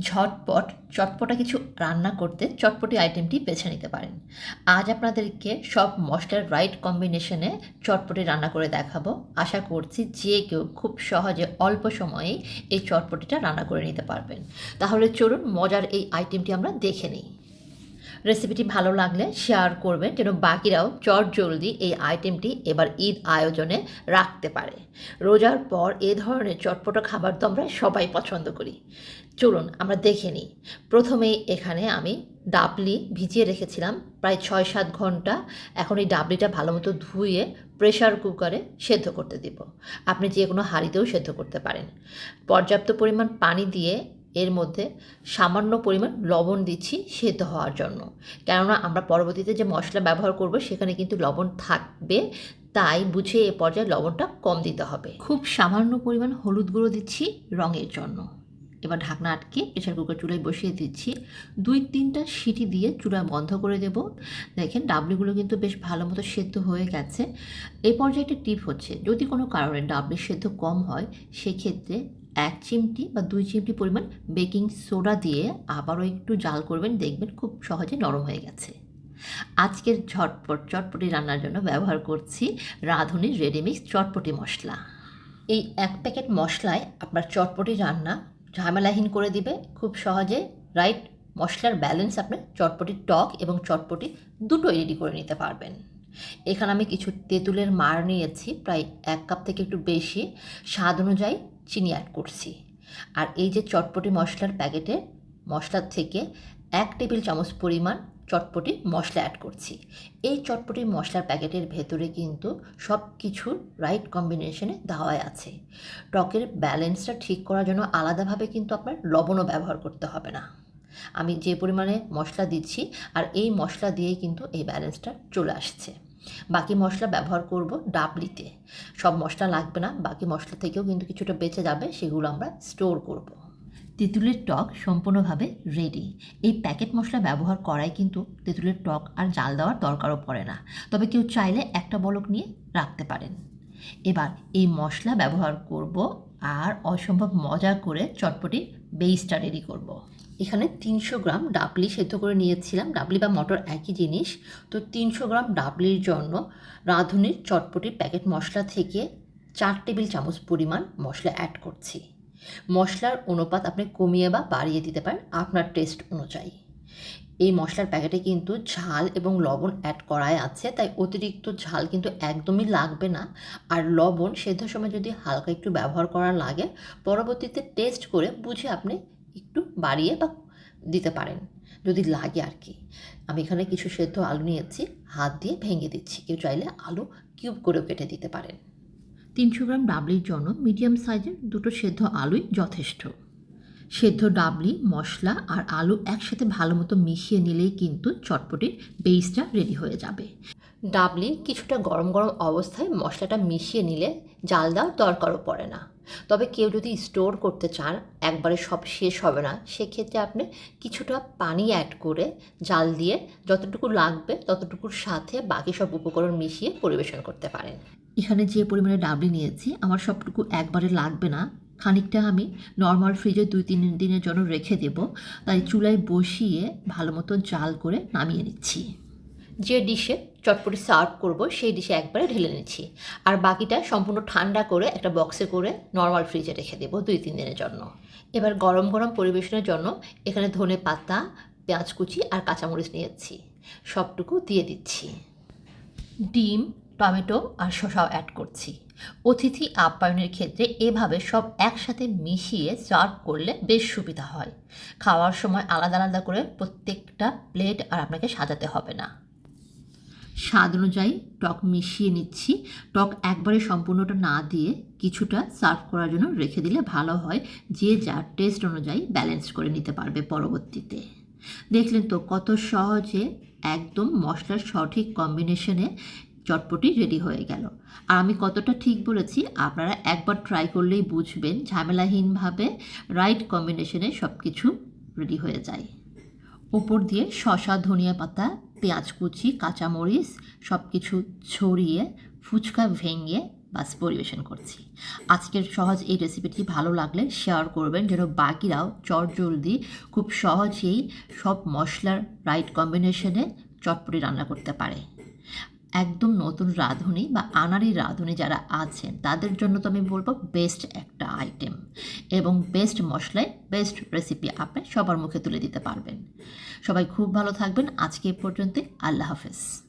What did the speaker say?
ঝটপট, চটপটা কিছু রান্না করতে চটপটি আইটেমটি বেছে নিতে পারেন। আজ আপনাদেরকে সব মশলার রাইট কম্বিনেশনে চটপটি রান্না করে দেখাবো। আশা করছি যে কেউ খুব সহজে অল্প সময়ে এই চটপটিটা রান্না করে নিতে পারবেন। তাহলে চলুন মজার এই আইটেমটি আমরা দেখে নিই। রেসিপিটি ভালো লাগলে শেয়ার করবেন যেন বাকিরাও চট জলদি এই আইটেমটি এবার ঈদ আয়োজনে রাখতে পারে। রোজার পর এ ধরনের চটপটা খাবার তো আমরা সবাই পছন্দ করি। চলুন আমরা দেখে নিই। প্রথমেই এখানে আমি ডাবলি ভিজিয়ে রেখেছিলাম প্রায় ছয় সাত ঘণ্টা। এখন এই ডাবলিটা ভালো মতো ধুয়ে প্রেশার কুকারে সেদ্ধ করতে দিব। আপনি যে কোনো হাঁড়িতেও সেদ্ধ করতে পারেন। পর্যাপ্ত পরিমাণ পানি দিয়ে এর মধ্যে সামান্য পরিমাণ লবণ দিচ্ছি সেদ্ধ হওয়ার জন্য। কেননা আমরা পরবর্তীতে যে মশলা ব্যবহার করব, সেখানে কিন্তু লবণ থাকবে, তাই বুঝে এ পর্যায়ে লবণটা কম দিতে হবে। খুব সামান্য পরিমাণ হলুদ গুঁড়ো দিচ্ছি রঙের জন্য। এবার ঢাকনা আটকে প্রেশার কুকার চুলায় বসিয়ে দিচ্ছি। দুই তিনটা সিটি দিয়ে চুলা বন্ধ করে দেব। দেখেন ডাবলিগুলো কিন্তু বেশ ভালো মতো সেদ্ধ হয়ে গেছে। এ পর্যায়ে একটা টিপ হচ্ছে, যদি কোনো কারণে ডাবলি সেদ্ধ কম হয়, সেক্ষেত্রে এক চিমটি বা দুই চিমটি পরিমাণ বেকিং সোডা দিয়ে আবারও একটু জাল করবেন, দেখবেন খুব সহজে নরম হয়ে গেছে। আজকের ঝটপট, চটপটি রান্নার জন্য ব্যবহার করছি রাঁধুনির রেডিমিক্স চটপটি মশলা। এই এক প্যাকেট মশলায় আপনার চটপটি রান্না ঝামেলাহীন করে দিবে, খুব সহজে, রাইট? মশলার ব্যালেন্স আপনি চটপটি টক এবং চটপটি দুটোই রেডি করে নিতে পারবেন। এখানে আমি কিছু তেঁতুলের মার নিয়েছি, প্রায় এক কাপ থেকে একটু বেশি। স্বাদ অনুযায়ী চিনি অ্যাড করছি। আর এই যে চটপটি মশলার প্যাকেটে মশলার থেকে এক টেবিল চামচ পরিমাণ চটপটি মশলা অ্যাড করছি। এই চটপটি মশলার প্যাকেটের ভেতরে কিন্তু সব কিছুর রাইট কম্বিনেশনে দেওয়া আছে। টকের ব্যালেন্সটা ঠিক করার জন্য আলাদাভাবে কিন্তু আপনার লবণও ব্যবহার করতে হবে না। আমি যে পরিমাণে মশলা দিচ্ছি, আর এই মশলা দিয়েই কিন্তু এই ব্যালেন্সটা চলে আসছে। বাকি মশলা ব্যবহার করব ডাবলিতে। সব মশলা লাগবে না, বাকি মশলা থেকেও কিন্তু কিছুটা বেঁচে যাবে, সেগুলো আমরা স্টোর করব। তেঁতুলের টক সম্পূর্ণভাবে রেডি এই প্যাকেট মশলা ব্যবহার করাই কিন্তু তেঁতুলের টক আর জাল দেওয়ার দরকারও পড়ে না। তবে কেউ চাইলে একটা বলক নিয়ে রাখতে পারেন। এবার এই মশলা ব্যবহার করব আর অসম্ভব মজা করে চটপটি বেইসটা রেডি করব। এখানে তিনশো গ্রাম ডাবলি সেদ্ধ করে নিয়েছিলাম। ডাবলি বা মটর একই জিনিস। তো তিনশো গ্রাম ডাবলির জন্য রাঁধুনির চটপটির প্যাকেট মশলা থেকে চার টেবিল চামচ পরিমাণ মশলা অ্যাড করছি। মশলার অনুপাত আপনি কমিয়ে বা বাড়িয়ে দিতে পারেন আপনার টেস্ট অনুযায়ী। এই মশলার প্যাকেটে কিন্তু ঝাল এবং লবণ অ্যাড করাই আছে, তাই অতিরিক্ত ঝাল কিন্তু একদমই লাগবে না। আর লবণ সেদ্ধ সময় যদি হালকা একটু ব্যবহার করা লাগে, পরবর্তীতে টেস্ট করে বুঝে আপনি একটু বাড়িয়ে বা দিতে পারেন, যদি লাগে আর কি। আমি এখানে কিছু সেদ্ধ আলু নিয়েছি, হাত দিয়ে ভেঙে দিচ্ছি। কেউ চাইলে আলু কিউব করেও কেটে দিতে পারেন। তিনশো গ্রাম ডাবলির জন্য মিডিয়াম সাইজের দুটো সেদ্ধ আলুই যথেষ্ট। সেদ্ধ ডাবলি, মশলা আর আলু একসাথে ভালো মতো মিশিয়ে নিলেই কিন্তু চটপটির বেইসটা রেডি হয়ে যাবে। ডাবলি কিছুটা গরম গরম অবস্থায় মশলাটা মিশিয়ে নিলে জাল দেওয়ার দরকারও পড়ে না। তবে কেউ যদি স্টোর করতে চান, একবারে সব শেষ হবে না, সেক্ষেত্রে আপনি কিছুটা পানি অ্যাড করে জাল দিয়ে যতটুকু লাগবে ততটুকুর সাথে বাকি সব উপকরণ মিশিয়ে পরিবেশন করতে পারেন। এখানে যে পরিমাণে ডাবলি নিয়েছি, আমার সবটুকু একবারে লাগবে না। খানিকটা আমি নর্মাল ফ্রিজে দুই তিন দিনের জন্য রেখে দেব। তাই চুলায় বসিয়ে ভালো মতো জাল করে নামিয়ে নিচ্ছি। যে ডিশে চটপটি সার্ভ করব, সেই ডিশে একবারে ঢেলে নিচ্ছি। আর বাকিটা সম্পূর্ণ ঠান্ডা করে একটা বক্সে করে নর্মাল ফ্রিজে রেখে দেবো দুই তিন দিনের জন্য। এবার গরম গরম পরিবেশনের জন্য এখানে ধনে পাতা, পেঁয়াজ কুচি আর কাঁচামরিচ নিয়েছি। সবটুকু দিয়ে দিচ্ছি। ডিম টমেটো আর শসাও অ্যাড করছি। অতিথি আপ্যায়নের ক্ষেত্রে এভাবে সব একসাথে মিশিয়ে সার্ভ করলে বেশ সুবিধা হয়। খাওয়ার সময় আলাদা আলাদা করে প্রত্যেকটা প্লেট আর আপনাকে সাজাতে হবে না। স্বাদ অনুযায়ী টক মিশিয়ে নিচ্ছি। টক একবারে সম্পূর্ণটা না দিয়ে কিছুটা সার্ভ করার জন্য রেখে দিলে ভালো হয়। যে যার টেস্ট অনুযায়ী ব্যালেন্স করে নিতে পারবে পরবর্তীতে। দেখলেন তো কত সহজে একদম মশলার সঠিক কম্বিনেশনে চটপটি রেডি হয়ে গেল। আর আমি কতটা ঠিক বলেছি, আপনারা একবার ট্রাই করলেই বুঝবেন ঝামেলাহীনভাবে রাইট কম্বিনেশনে সব কিছু রেডি হয়ে যায়। উপর দিয়ে শশা ধনিয়া পাতা, পেঁয়াজ কুচি, কাঁচামরিচ সব কিছু ছড়িয়ে, ফুচকা ভেঙে বাস পরিবেশন করছি। আজকের সহজ এই রেসিপিটি ভালো লাগলে শেয়ার করবেন, যেন বাকিরাও চটজলদি খুব সহজেই সব মশলার রাইট কম্বিনেশনে চটপটি রান্না করতে পারে। একদম নতুন রাঁধুনি বা আনারি রাঁধুনি যারা আছেন, তাদের জন্য তো আমি বলব বেস্ট একটা আইটেম এবং বেস্ট মশলায় বেস্ট রেসিপি আপনি সবার মুখে তুলে দিতে পারবেন। সবাই খুব ভালো থাকবেন। আজকে পর্যন্ত আল্লাহ হাফেজ।